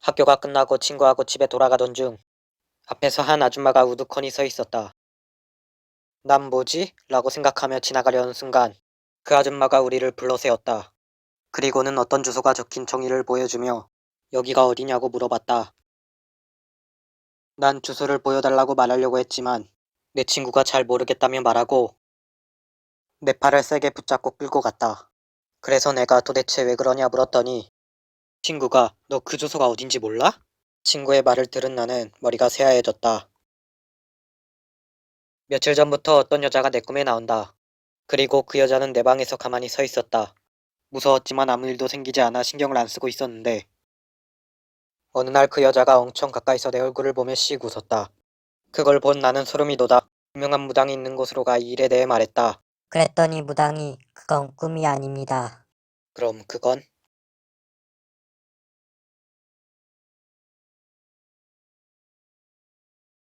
학교가 끝나고 친구하고 집에 돌아가던 중 앞에서 한 아줌마가 우두커니 서 있었다. 난 뭐지? 라고 생각하며 지나가려는 순간 그 아줌마가 우리를 불러세웠다. 그리고는 어떤 주소가 적힌 종이를 보여주며 여기가 어디냐고 물어봤다. 난 주소를 보여달라고 말하려고 했지만 내 친구가 잘 모르겠다며 말하고 내 팔을 세게 붙잡고 끌고 갔다. 그래서 내가 도대체 왜 그러냐 물었더니 친구가 너 그 주소가 어딘지 몰라? 친구의 말을 들은 나는 머리가 새하얘졌다. 며칠 전부터 어떤 여자가 내 꿈에 나온다. 그리고 그 여자는 내 방에서 가만히 서 있었다. 무서웠지만 아무 일도 생기지 않아 신경을 안 쓰고 있었는데 어느 날 그 여자가 엄청 가까이서 내 얼굴을 보며 씩 웃었다. 그걸 본 나는 소름이 돋아 유명한 무당이 있는 곳으로 가 이 일에 대해 말했다. 그랬더니 무당이 그건 꿈이 아닙니다. 그럼 그건?